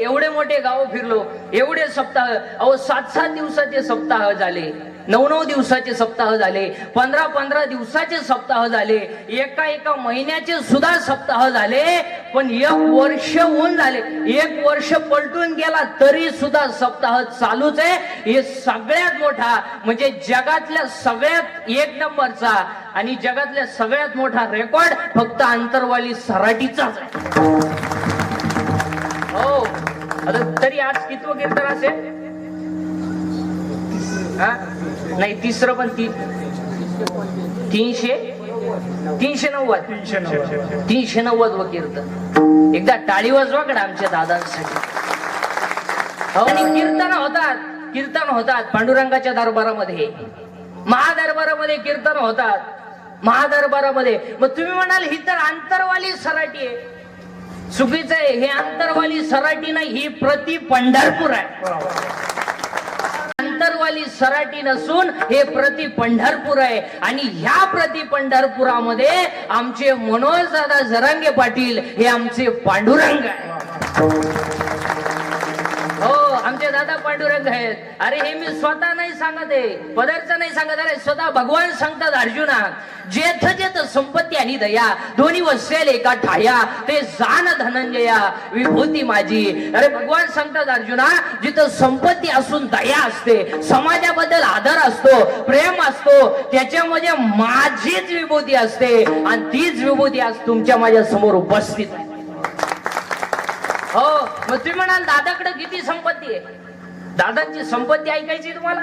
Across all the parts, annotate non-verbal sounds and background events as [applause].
एवढे मोठे गाव फिरलो एवढे सप्ताह अहो सात सात दिवसाचे सप्ताह झाले नऊ नऊ दिवसाचे सप्ताह झाले पंधरा पंधरा दिवसाचे सप्ताह झाले एका एका महिन्याचे सुद्धा सप्ताह झाले पण एक वर्ष होऊन झाले. एक वर्ष पलटून गेला तरी सुद्धा सप्ताह चालूच आहे. हे सगळ्यात मोठा म्हणजे जगातल्या सगळ्यात एक नंबरचा आणि जगातल्या सगळ्यात मोठा रेकॉर्ड फक्त आंतरवाली सराटीचाच आहे. हो. आता तरी आज कितवं कीर्तन असेल हा? नाही तिसरं पण ती तीनशे? तीनशे नव्वद. तीनशे नव्वद. व कीर्तन एकदा टाळी वाजवाकडे आमच्या दादांसाठी. आणि कीर्तन होतात. कीर्तन होतात पांडुरंगाच्या दरबारामध्ये. महादरबारामध्ये कीर्तन होतात. महादरबारामध्ये. मग तुम्ही म्हणाल ही तर आंतरवाली सराटी आहे. चुकीचं आहे. हे अंतरवाली सराटी नाही ही प्रति पंढरपूर आहे. आंतरवाली सराटी नसून हे प्रति पंढरपूर आहे. आणि ह्या प्रति पंढरपुरामध्ये आमचे मनोज दादा जरंगे पाटील हे आमचे पांडुरंग आहे आमचे दादा पांडुरंग आहेत. अरे हे मी स्वतः नाही सांगत आहे. पदार्थ नाही सांगत. अरे स्वतः भगवान सांगतात अर्जुना. जेथ जेथ संपत्ती आणि दया दोन्ही वसेल एका ठाया ते जाण धनंजया विभूती माझी. अरे भगवान सांगतात अर्जुना जिथं संपत्ती असून दया असते समाजाबद्दल आदर असतो प्रेम असतो त्याच्यामध्ये माझीच विभूती असते आणि तीच विभूती आज तुमच्या माझ्यासमोर उपस्थित आहे. हो. मग तुम्ही म्हणाल दादाकडे किती संपत्ती आहे? दादांची संपत्ती ऐकायची तुम्हाला?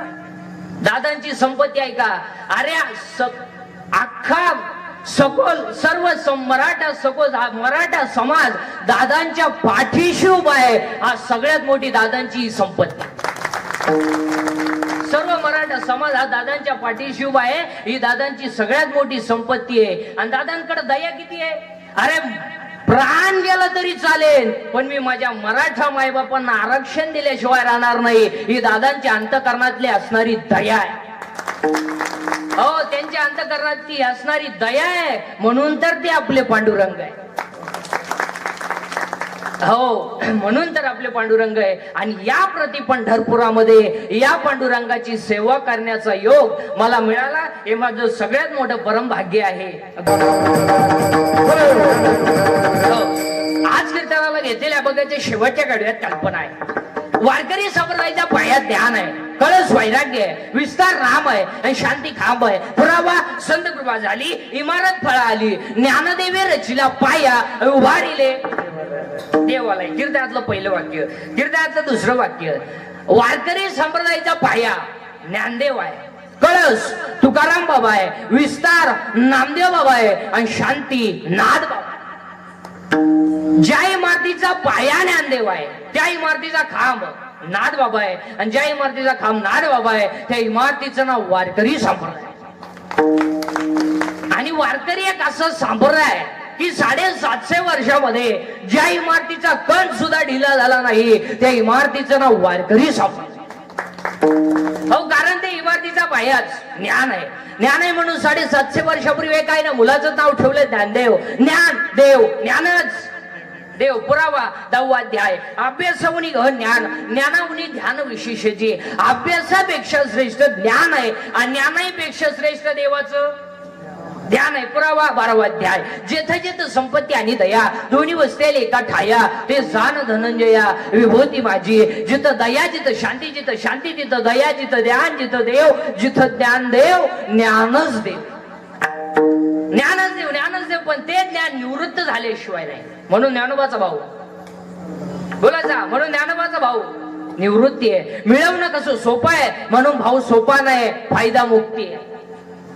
दादांची संपत्ती ऐका. अरे स- अख्खा सखोल सर्व मराठा सखोल मराठा समाज दादांच्या पाठीशी उभा आहे. हा सगळ्यात मोठी दादांची संपत्ती. सर्व मराठा समाज हा दादांच्या पाठीशी उभा आहे. ही दादांची सगळ्यात मोठी संपत्ती आहे. आणि दादांकडे दया किती आहे? अरे तरी चालेल पण मी माझ्या मराठा मायबापांना आरक्षण दिल्याशिवाय राहणार नाही. ही दादांच्या अंतकरणातली असणारी दया आहे. हो त्यांच्या अंतकरणातली असणारी दया आहे. म्हणून तर ते आपले पांडुरंग आहे. हो म्हणून तर आपले पांडुरंग आहे. आणि या प्रति पंढरपुरामध्ये या पांडुरंगाची सेवा करण्याचा योग मला मिळाला. हे माझं सगळ्यात मोठं परम भाग्य आहे. हो. आज कीर्तनाला घेतलेल्या बघायच्या शेवटच्या गाडव्यात कल्पना आहे. वारकरी संप्रदायाच्या पायात ध्यान आहे. कळस वैराग्य आहे. विस्तार राम आहे. आणि शांती खांब आहे. पुरावा संत कृपा झाली. इमारत फळा आली. ज्ञानदेवी रचिला पाया. उभारिले देवालय. कीर्तनातलं पहिलं वाक्य. कीर्तनातलं दुसरं वाक्य. वारकरी संप्रदायाचा पाया. ज्ञानदेव आहे. कळस तुकाराम बाबा आहे. विस्तार नामदेव बाबा आहे. आणि शांती नाद बाबा ज्या इमारतीचा पाया ज्ञानदेव आहे त्या इमारतीचा खांब नाद बाबा आहे आणि ज्या इमारतीचा खांब नाद बाबा आहे त्या इमारतीचं नाव वारकरी संप्रदाय. आणि वारकरी एक असं संप्रदाय आहे की साडेसातशे वर्षामध्ये ज्या इमारतीचा कण सुद्धा ढिला झाला नाही त्या इमारतीचं नाव वारकरी संप्रदाय. हो कारण ते इमारतीचा पायाच ज्ञान आहे. ज्ञान आहे म्हणून साडेसातशे वर्षापूर्वी काय ना मुलाचं नाव ठेवलं ज्ञानदेव. ज्ञान देव ज्ञानच. देव पुरावा दहावा अध्याय अभ्यासावनी ज्ञान ज्ञानावनी ध्यान विशेषची अभ्यासापेक्षा श्रेष्ठ ज्ञान आहे. आणि ज्ञानापेक्षा श्रेष्ठ देवाचं ध्यान आहे. पुरावा बारावा अध्याय. जेथ जेथ संपत्ती आणि दया दोन्ही वसतेल एका ठाया ते जाण धनंजया विभूती माझी. जिथं दया जिथं शांती जिथं शांती तिथं दया जिथं ध्यान जिथं देव जिथं ज्ञान देव ज्ञानच देव. ज्ञानच देव ज्ञानच देव पण ते ज्ञान निवृत्त झाल्याशिवाय नाही. म्हणून ज्ञानोबाचा भाऊ. बोलायचा म्हणून ज्ञानोबाचा भाऊ. निवृत्ती आहे. मिळवणं कसं सोपं आहे? म्हणून भाऊ सोपा नाही फायदा मुक्ती आहे.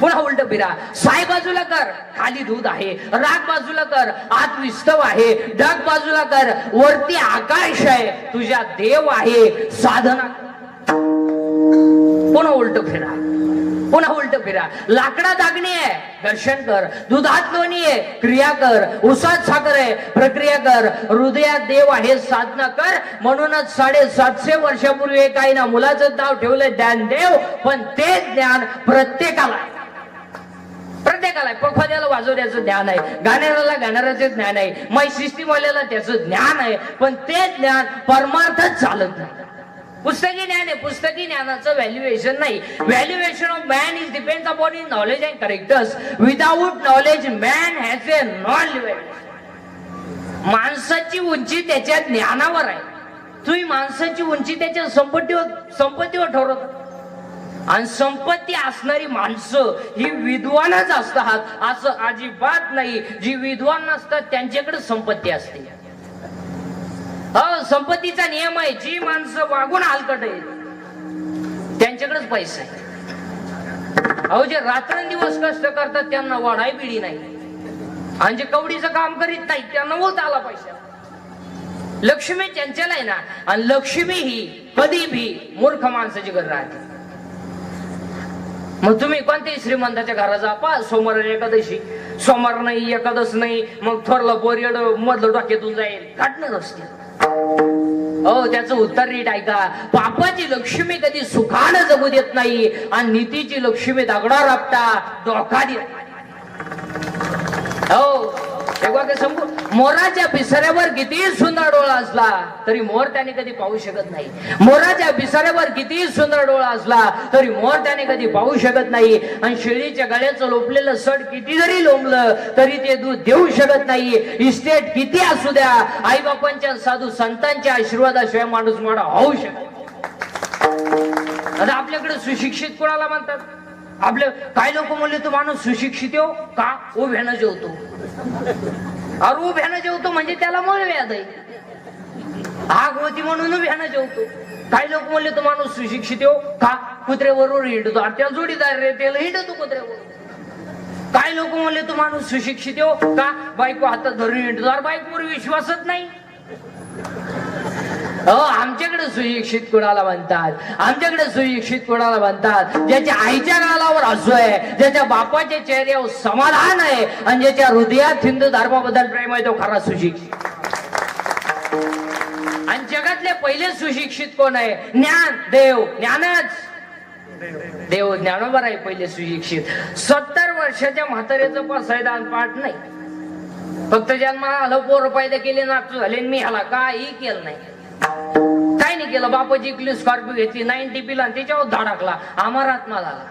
पुन्हा उलट फिरा. साय बाजूला कर. खाली दूध आहे. राग बाजूला कर. आत विस्तव आहे. ढग बाजूला कर. वरती आकाश आहे. तुझ्या देव आहे. साधना पुन्हा उलट फिरा. पुन्हा उलट फिरा. लाकडात अग्नी आहे. दर्शन कर. दुधात लोणी आहे. क्रिया कर. उसात साखर आहे. प्रक्रिया कर. हृदयात देव आहे. साधना कर. म्हणूनच साडेसातशे वर्षापूर्वी काही ना मुलाचं नाव ठेवलं ज्ञान देव पण ते ज्ञान प्रत्येकाला आहे. प्रत्येकाला पखवाद्याला वाजवण्याचं ज्ञान आहे. गाण्याला गाणाऱ्याचं ज्ञान आहे. मै सिस्टीमवाल्याला त्याचं ज्ञान आहे. पण ते ज्ञान परमार्थच चालत नाही. पुस्तकी ज्ञान आहे. पुस्तकी ज्ञानाचं व्हॅल्युएशन नाही. Valuation of man is depend upon is knowledge and characters without knowledge man has a non माणसाची उंची त्याच्या ज्ञानावर आहे. तुम्ही माणसाची उंची त्याच्या संपत्तीवर संपत्तीवर ठरवत. आणि संपत्ती असणारी माणसं ही विद्वानच असतात असं अजिबात नाही. जी विद्वान नसतात त्यांच्याकडे संपत्ती असते. संपत्तीचा नियम आहे जी माणसं वागून हलकट आहेत त्यांच्याकडेच पैसा आहे. अहो जे रात्रंदिवस कष्ट करतात त्यांना वाढाय पिढी नाही. आणि जे कवडीचं काम करीत नाही त्यांना होत आला पैसा. लक्ष्मी चंचल आहे ना आणि लक्ष्मी ही कधी भी मूर्ख माणसाची घर राहते. मग तुम्ही कोणत्याही श्रीमंताच्या घरा जा पा सोमवार एकादशी. सोमवार नाही एकादश नाही मग थोरला पोरियड मधलं डोक्यातून जाईल. काढणं असते हो त्याचं उत्तर नीट ऐका. पापाची लक्ष्मी कधी सुखानं जगू देत नाही आणि नीतीची लक्ष्मी दगडा राबता डोका देत हो एक वाक्य मोराच्या पिसाऱ्यावर कितीही सुंदर डोळा असला तरी मोर त्याने कधी पाहू शकत नाही. मोराच्या पिसाऱ्यावर कितीही सुंदर डोळा असला तरी मोर त्याने कधी पाहू शकत नाही. आणि शेळीच्या गळ्याचं लोपलेलं सड किती जरी लोंबलं तरी ते दूध देऊ शकत नाही. इस्टेट किती असू द्या आई बापांच्या साधू संतांच्या आशीर्वादाशिवाय माणूस मोठा होऊ शकत आता आपल्याकडे सुशिक्षित कोणाला म्हणतात? आपले काय लोक म्हणले तो माणूस सुशिक्षित हो का? उभ्यानं जेवतो. अरे उभ्यानं जेवतो म्हणजे त्याला मळ व्याध आहे. आग होती म्हणून उभ्यानं जेवतो. काही लोक म्हणले तो माणूस सुशिक्षित हो का? कुत्र्यावरून हिंडतो. अरे त्याला जोडीदार रे त्याला हिंडतो कुत्र्यावर काय लोक म्हणले तो माणूस सुशिक्षित हो का? बायको हातात धरून हिंडतो. अरे बायकोवर विश्वासच नाही. हो आमच्याकडे सुशिक्षित कोणाला म्हणतात? आमच्याकडे सुशिक्षित कोणाला म्हणतात? ज्याच्या आईच्या गालावर हसू आहे ज्याच्या बापाच्या चेहऱ्यावर समाधान आहे आणि ज्याच्या हृदयात हिंदू धर्माबद्दल प्रेम आहे तो खरा सुशिक्षित. आणि जगातले पहिले सुशिक्षित कोण आहे? ज्ञान देव. ज्ञानच. देव ज्ञानोबर आहे पहिले सुशिक्षित. सत्तर वर्षाच्या म्हाताऱ्याचं पण सैदान पाठ नाही. फक्त जन्माला आलं पोर पैदा केले नाचू झाले आणि मी ह्याला काही केलं नाही. काय नाही केलं बापाची इकली स्कॉर्पिओ घेतली नाईन्टी पिला आणि त्याच्यावर धडकला अमरात्मा झाला.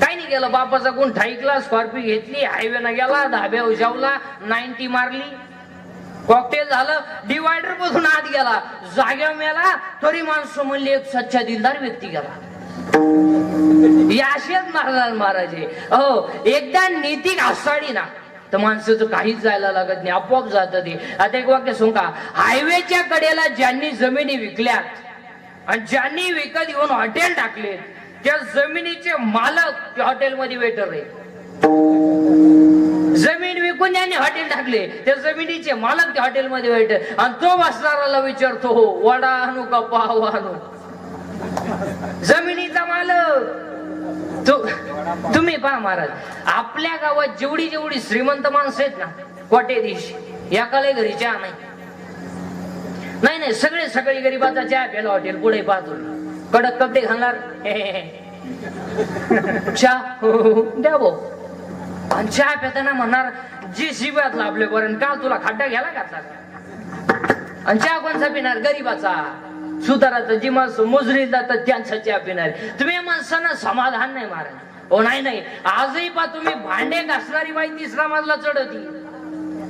काय नाही केलं बापाचा गुण ठाईकला स्कॉर्पिओ घेतली हायवेनं गेला धाब्यावर जेवला नाईन्टी मारली. कॉकटेल झालं डिवायडरपासून आत गेला. जाग्या मेला तरी माणसं म्हणली एक सच्चा दिलदार व्यक्ती गेला. याशेच महाराज महाराज. हो एकदा नीती घासाडी ना तर माणसाचं काहीच जायला लागत नाही आपोआप जात ते. आता एक वाक्य सांगू हायवेच्या कडेला ज्यांनी जमिनी विकल्यात आणि ज्यांनी विकत घेऊन हॉटेल टाकले त्या जमिनीचे मालक त्या हॉटेलमध्ये वेटर आहे जमीन विकून ज्यांनी हॉटेल टाकले त्या जमिनीचे मालक त्या हॉटेलमध्ये वेटर आणि तो बसणाराला विचारतो हो वडा आणू का पाव आणू? जमिनीचा मालक तो तुम्ही पहा महाराज आपल्या गावात जेवढी जेवढी श्रीमंत माणसं आहेत ना कोटे दिवशी एकाला घरी चहा नाही. नाही नाही सगळे सगळे गरीबाचा चहा प्याला हॉटेल पुढे पाहतो. कडक कपडे घालणार चहा हो, द्या भाऊ. आणि चहा पिताना म्हणणार जी शिब्यात लाभले बरं काल तुला खड्डा घ्यायला घातला आणि चहा कोणचा पिणार? गरीबाचा. सुताराचा जी माणसं मोजरी जातात त्यांचा चहा पिणार. तुम्ही माणसांना समाधान नाही महाराज. हो नाही नाही. आजही पा तुम्ही भांडे घासणारी बाई तिसरा मजला चढवती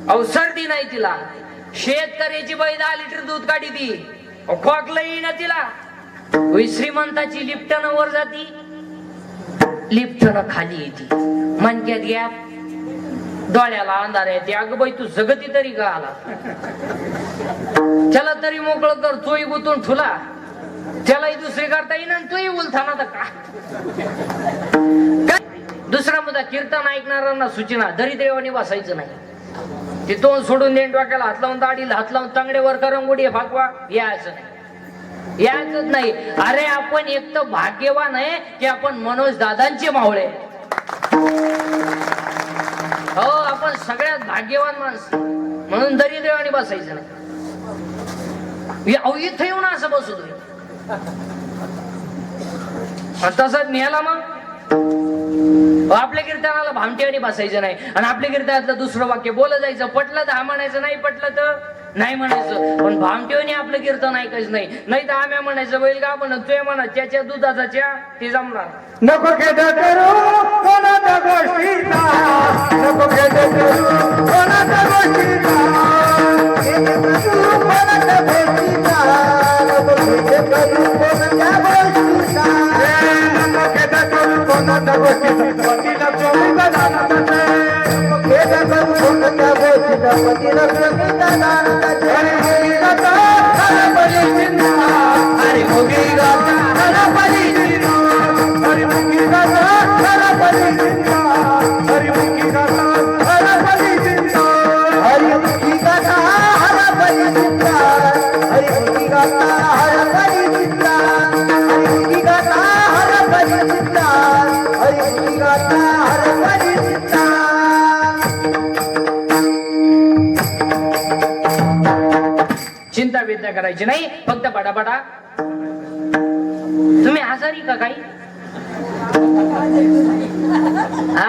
अवसरती नाही तिला. शेतकऱ्याची बाई दहा लिटर दूध काढी ती. खोकलं येईन तिला. श्रीमंताची लिफ्टनं वर जाती. लिफ्टनं खाली येते. मनक्यात गॅप डोळ्याला अंधार येते. अगं बाई तू जगती तरी का आला? चला तरी मोकळं कर. चोई गुतून ठुला. त्यालाही दुसरी करता येईन आणि तोही उलथाना तर का? दुसरा मुद्दा कीर्तन ऐकणाऱ्यांना सूचना दरिद्रेवानी बसायचं नाही. ते तोंड सोडून देण डोक्याला हात लावून दाडीला हात लावून तांगडे वर करंगुडी फाकवा यायचं नाही. याच नाही. अरे आपण एक तर भाग्यवान आहे की आपण मनोज दादांचे मावळे हो आपण सगळ्यात भाग्यवान माणस म्हणून दरिद्रवाणी बसायचं नाही. अहो, इथं येऊन असं बसू तुम्ही. तसंच नेला मग? आपल्या कीर्तनाला भामटेवाणी बसायचं नाही. आणि आपल्या कीर्तनातलं दुसरं वाक्य बोल जायचं. पटलं तर हा म्हणायचं नाही पटलं तर नाही म्हणायचं. पण भामटेवानी आपलं कीर्तन ऐकायचं नाही. नाही तर आम्ही म्हणायचं बैल का म्हणत तुय म्हणा त्याच्या दुधाचा च्या ते जमणार. नको कोणाच्या नको कोणाच्या مون کي करायची नाही फक्त बडाबडा. तुम्ही आजारी का काही? हा?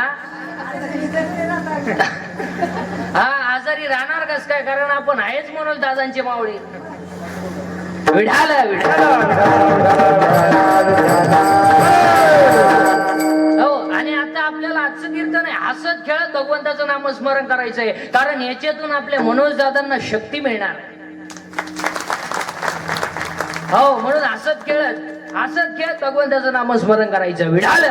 हा आजारी राहणार कस काय? कारण आपण आहेच म्हणून दादांची मावळी. विढाल विढाल. हो आणि आता आपल्याला आजचं कीर्तन आहे. हसत खेळत भगवंताचं नामस्मरण करायचंय. कारण याच्यातून आपल्या मनोज दादांना शक्ती मिळणार. हो म्हणून हसत खेळत हसत खेळत भगवंताचं नामस्मरण करायचं. विढाल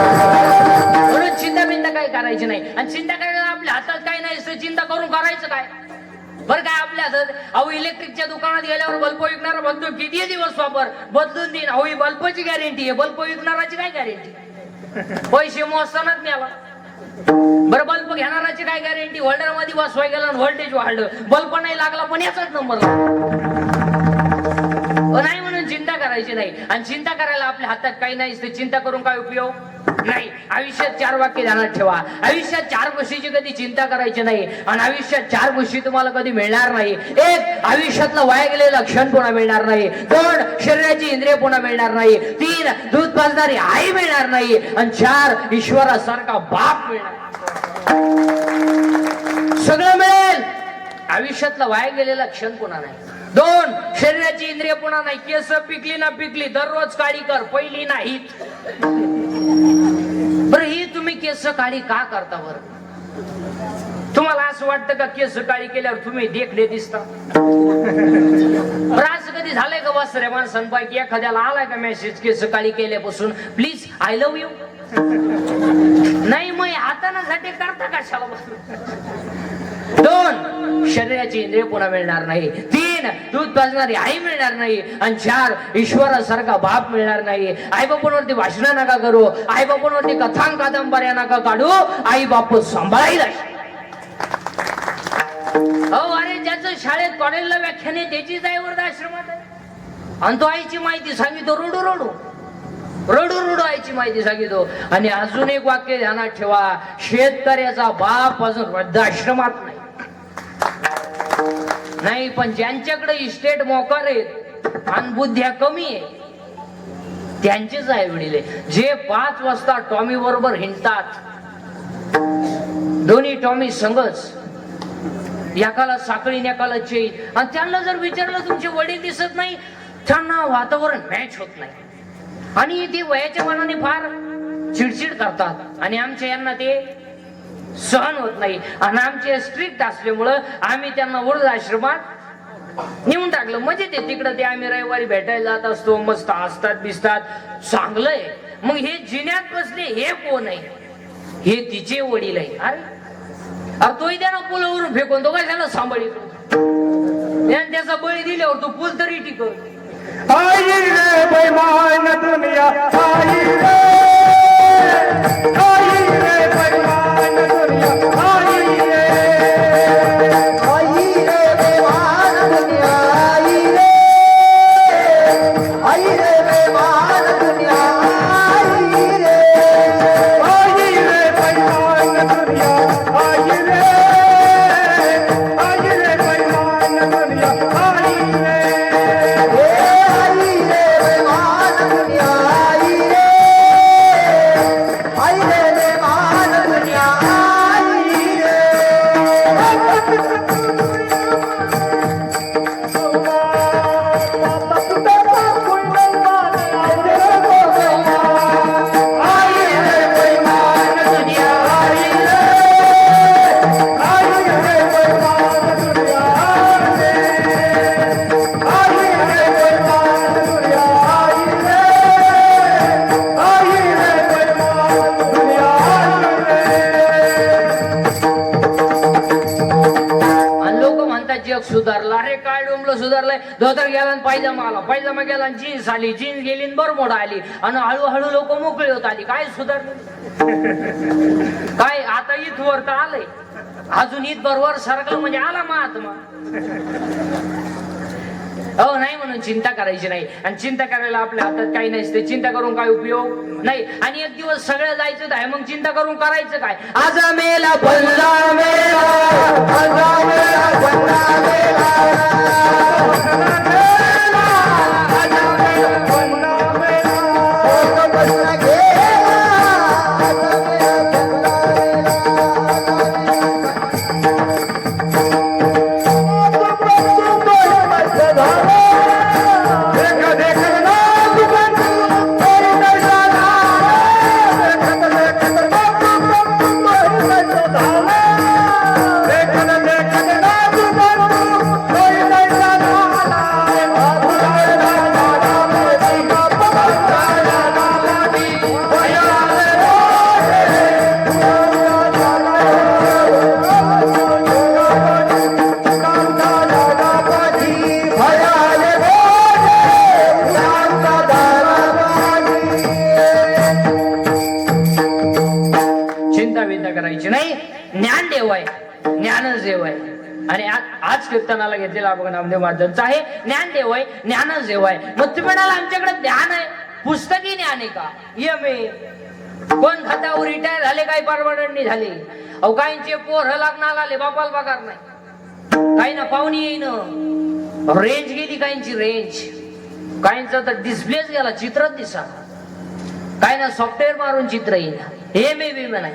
म्हणून चिंता बिंता काही करायची नाही. आणि चिंता करायला आपल्या हातात काही नाही चिंता करून करायचं काय? बरं काय आपल्या हातात? अहो इलेक्ट्रिकच्या दुकानात गेल्यावर बल्ब विकणारा म्हणतो किती दिवस वापर? बदलून देईन. अहो ही बल्बची गॅरंटी आहे. बल्ब विकणाराची काय गॅरंटी पैसे मोजतानाच न्याला बरं बल्ब घेणाराची काय गॅरंटी होल्डरमध्ये बसवाय गेला व्होल्टेज वाढलं. बल्ब नाही लागला पण याचाच नंबर नाही म्हणून चिंता करायची नाही. आणि चिंता करायला आपल्या हातात काही नाही चिंता करून काय उपयोग? नाही. आयुष्यात चार वाक्य ध्यानात ठेवा. आयुष्यात चार गोष्टीची कधी चिंता करायची नाही आणि आयुष्यात चार गोष्टी तुम्हाला कधी मिळणार नाही. एक आयुष्यातलं वाया गेलेलं क्षण पुन्हा मिळणार नाही. दोन शरीराची इंद्रिय पुन्हा मिळणार नाही. तीन दूध पाजणारी आई मिळणार नाही. आणि चार ईश्वरासारखा बाप मिळणार सगळं मिळेल. आयुष्यातला वाया गेलेला क्षण पुन्हा नाही. दोन शरीराची इंद्रिय पुन्हा नाही. केस पिकली ना पिकली दररोज काळी कर पहिली नाहीत बरं ही तुम्ही केस काळी का करता बरं? तुम्हाला असं वाटतं का केस काळी केल्यावर तुम्ही देखले दिसता? असं कधी झालंय का बस रे माणसांपैकी? एखाद्याला आलाय का मेसेज केस काळी केल्यापासून? प्लीज आय लव्ह यू नाही मग हाताना साठी करता कशाला दोन शरीराची इंद्रिय पुन्हा मिळणार नाही. तीन दूध पाजणारी आई मिळणार नाही आणि चार ईश्वरासारखा बाप मिळणार नाही. आई बापांवरती भाषण नका करू. आई बापांवरती कथां कादंबऱ्या नका काढू. आई बाप सांभाळायला हो अरे ज्याचं शाळेत कॉलेजला व्याख्यान आहे त्याचीच आहे वृद्धाश्रमात आहे. आणि तो आईची माहिती सांगितो रोडू रोडू. रडू रडू आईची माहिती सांगितो आणि अजून एक वाक्य ध्यानात ठेवा. शेतकऱ्याचा बाप अजून वृद्धाश्रमात नाही पण ज्यांच्याकडे इस्टेट मोकार आहेत आणि बुद्ध्या कमी आहे त्यांचेच आहे वडील आहे. जे पाच वाजता टॉमी बरोबर हिंडतात दोन्ही टॉमी संगच एकाला साखळी एकाला चेन आणि त्यांना जर विचारलं तुमचे वडील दिसत नाही त्यांना वातावरण मॅच होत नाही. आणि ते वयाच्या मनाने फार चिडचिड करतात. आणि आमच्या यांना ते सहन होत नाही. आणि आमचे स्ट्रिक्ट असल्यामुळं आम्ही त्यांना वृद्ध आश्रमात नेऊन टाकलं. म्हणजे ते तिकडं ते आम्ही रविवारी भेटायला जात असतो मस्त हसतात बिसतात. चांगलंय मग हे जिन्यात बसले हे कोण आहे? हे तिचे वडील आहे अरे अरे तोही त्यानं पुलावरून फेकून तो कशाला सांभाळीतो त्याने त्याचा बळी दिल्यावर तो पूल तरी टिकव पायजमा आला गेला जीन्स आली. जीन्स गेली आणि आली. आणि हळूहळू लोक मोकळी होत आली. काय सुधारलं काय आता इथवर तर आलंय. अजून ईद बरोबर सरकलं म्हणजे आला महात्मा. हो नाही म्हणून चिंता करायची नाही. आणि चिंता करायला आपल्या हातात काही नसते चिंता करून काय उपयोग? नाही. आणि एक दिवस सगळं जायचं आहे. मग चिंता करून करायचं काय? आज मेला पल्ला मेला आजा मेला मेला ज्ञानाला कीर्तनाला घेतलेला नामदेव महाराजांचा आहे. ज्ञान देव आहे ज्ञानच देव आहे. मग तुम्ही म्हणाल आमच्याकडे ज्ञान आहे. पुस्तकी ज्ञान आहे का? यम ए कोण खात्यावर रिटायर झाले काही परमनंटनी झाले? अहो काहींचे पोर लग्नाला आले बापाला पगार नाही. काही ना पाहुणी येईन. रेंज गेली काहींची रेंज काहींचा तर डिस्प्लेच गेला चित्रच दिसा. काही ना सॉफ्टवेअर मारून चित्र येईन. एम ए बी नाही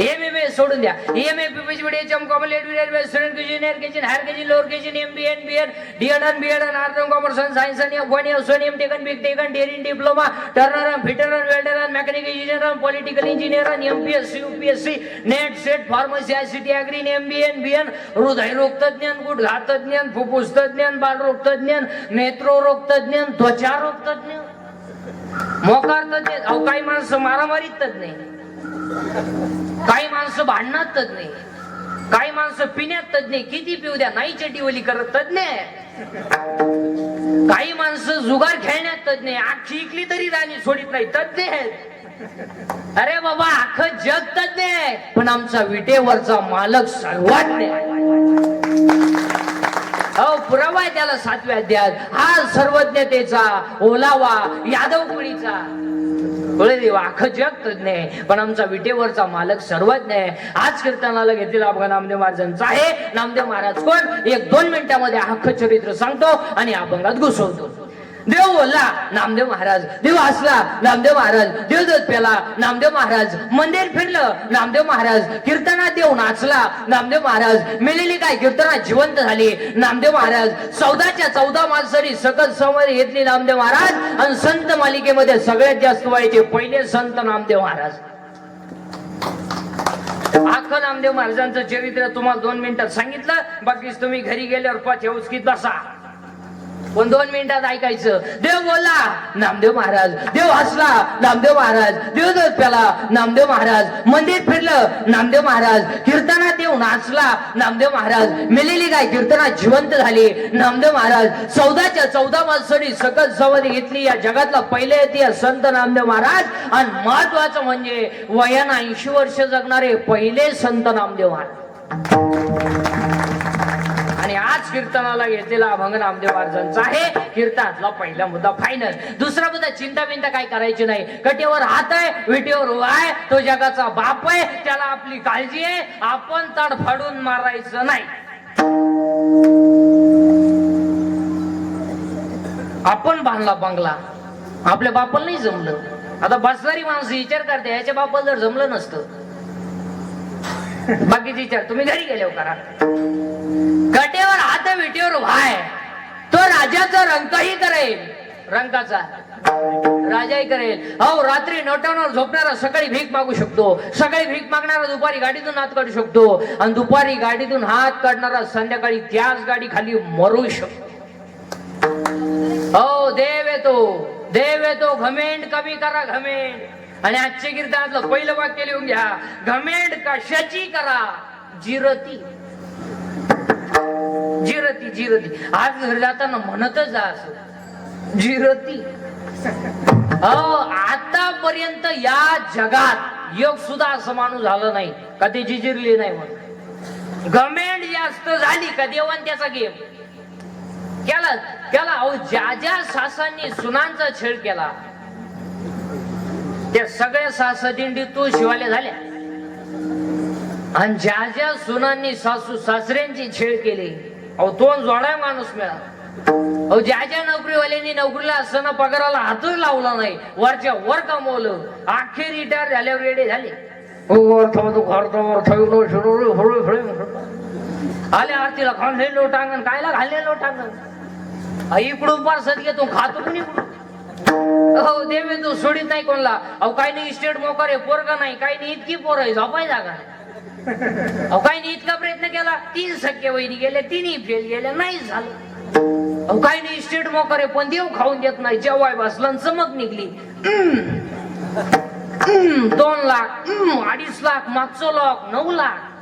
एम एम ए सोडून द्या. एम ए पीपीच एच एम कॉमन लेट BD student KG Ner KG higher KG lower KG M B and B and D Ed and B Ed and art commerce and science and F one F M taken big टेकन daring diploma turner and fitter and welder and mechanical engineer and political engineer and M P S C U P S C NET SET pharmacy I C T agri M B and B and हृदयरोग तज्ञ गुडघा तज्ञ फुफ्फुस तज्ञ बालरोग तज्ञ नेत्ररोग तज्ञ त्वचा रोग तज्ञ मोकार तज्ञ अहो काही माणसं मारामारीत तज्ञ [laughs] काही माणसं भांडणात तज्ञ काही माणसं पिण्यात तज्ञ किती पिऊ द्या नाही चटीवली करत तज्ञ काही माणसं जुगार खेळण्यात तज्ञ आखी इकली तरी राणी सोडित नाही तज्ञ आहेत. अरे बाबा आख जग तज्ञ आहे पण आमचा विटेवरचा मालक सर्वात अहो पुरावा आहे त्याला सातव्या अध्यात हा सर्वज्ञतेचा ओलावा यादव पिढीचा देवा अख्खं जग तज्ञ आहे. पण आमचा विटेवरचा मालक सर्वज्ञ आहे. आज कीर्तनाला घेतलेला अभंग नामदेव महाराजांचा. आहे. नामदेव महाराज कोण? एक दोन मिनिटामध्ये आख चरित्र सांगतो आणि अभंगात घुसवतो. देव बोलला नामदेव महाराज देव असला नामदेव महाराज देव दूध नामदेव महाराज. मंदिर फिरलं नामदेव महाराज कीर्तनात देव नाचला नामदेव महाराज मिलेली काय कीर्तनात जिवंत झाली. नामदेव महाराज चौदाच्या चौदा मालसरी सकल समोर घेतली नामदेव महाराज आणि संत मालिकेमध्ये सगळ्यात जास्त व्हायचे पहिले संत नामदेव महाराज. अख्खं नामदेव महाराजांचं चरित्र तुम्हाला दोन मिनिटात सांगितलं बाकीच तुम्ही घरी गेल्यावर पाच उचकीत बसा. पण दोन मिनिटात ऐकायचं? देव बोलला नामदेव महाराज देव हसला नामदेव महाराज देव प्याला नामदेव महाराज मंदिर फिरलं नामदेव महाराज कीर्तनात देव नाचला नामदेव महाराज मेलेली गाय कीर्तनात जिवंत झाली. नामदेव महाराज चौदाच्या चौदा माणसांनी सकल सवधी घेतली. या जगातला पहिले येते संत नामदेव महाराज. आणि महत्वाचं म्हणजे वयानं ऐंशी वर्ष जगणारे पहिले संत नामदेव महाराज. आणि आज कीर्तनाला घेतलेला अभंग नामदेव महाराजांचा आहे. कीर्तनातला पहिला मुद्दा फायनल दुसरा मुद्दा चिंता बिंता काय करायची नाही. कटेवर हात आहे विटेवर उभा आहे. तो जगाचा बाप आहे त्याला आपली काळजी आहे. आपण तड फाडून मारायचं नाही. आपण बांधला बंगला. आपल्या बापाला नाही जमलं. आता बसणारी माणसं विचार करते याच्या बापाला जर जमलं नसतं. बाकीचे विचार तुम्ही घरी गेल्यावर हो करा. कटेवर हात विटीवर व्हाय तो राजाचा रंगही करेल. रंगाचा. राजाही करेल. अहो रात्री नटावर झोपणारा सकाळी भीक मागू शकतो. सकाळी भीक मागणारा दुपारी गाडीतून हात काढू शकतो. आणि दुपारी गाडीतून हात काढणारा संध्याकाळी त्याच गाडी खाली मरू शकतो. हो देव येतो. देव येतो. घमेंड कमी करा घमेंड. आणि आजच्या कीर्तनातलं पहिलं वाक्य लिहून घ्या. घमेंड कशाची करा? जिरती. जिरती जिरती. आज घरी जाताना म्हणतच जा असं. जिरती. अहो आतापर्यंत या जगात योग सुद्धा असं माणूस झालं नाही. का ते जिजिरली नाही म्हणून. गमेंट जास्त झाली का देवान त्याचा गेम? केला केला. अहो ज्या ज्या सासांनी सुनांचा छेड केला त्या सगळ्या सासदिंडी दिंडी तो शिवाल्या झाल्या. आणि ज्या ज्या सुनांनी सासू सासऱ्यांची छेड केली अहो तोंड जोडाय माणूस मिळाला अहो ज्या ज्या नोकरीवाल्यांनी नोकरीला असताना पगाराला हातच लावला नाही वरच्या वर कमवलं अखेर रिटायर झाल्यावर रेडे झाले. हो, आले आरतीला खाल्ले लोटांगण कायला घालले लोटांगण? अ, इकडून पार्सत घेतो खातो पण इकडून? हो देवे तू सोडित नाही कोणला. अहो काही नाही इस्टेट मोकार आहे पोरगा नाही. काही नाही इतकी पोर आहे झोपाय जागा नाही. अहो काही नाही इतका प्रयत्न केला तीन सख्या वहिनी गेले तिन्ही फेल गेले नाही झालं. अहो काही नाही इस्टेट मोकार आहे पण देव खाऊन देत नाही. जेवाय बसला चमक निघली. हम्म. दोन लाख हम्म, अडीच लाख मागचो लाख नऊ लाख.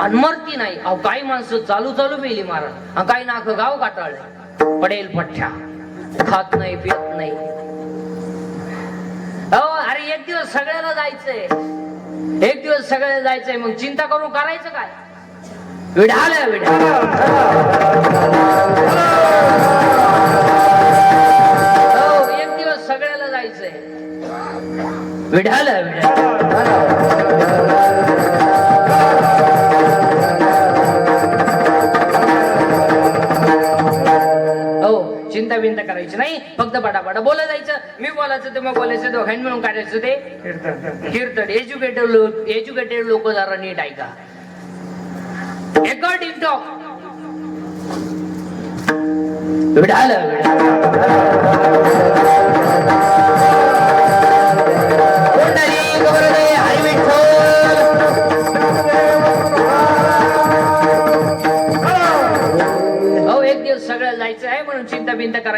आणि मरती नाही. अहो काही माणसं चालू चालू मेली मारा काही नाक गाव काटाळले पडेल पठ्ठ्या. खात नाही पित नाही. अरे एक दिवस सगळ्याला जायचंय. एक दिवस सगळ्याला जायचंय. मग चिंता करून करायचं काय? विढाल विढाल. हो एक दिवस सगळ्याला जायचंय. विढाल विढाल. बिंता करायची नाही. फक्त बडाबडा बोला जायचं. मी बोलायचं ते मग बोलायचं दोघांनी मिळून काढायचं ते. कीर्तन एज्युकेटेड लोक एज्युकेटेड लोक जरा नीट ऐका. अकॉर्डिंग टॉक विढाल विढाल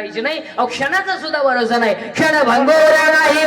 बिंता नाही. अहो क्षणाचा सुद्धा भरोसा नाही. क्षण भंगोरा नाही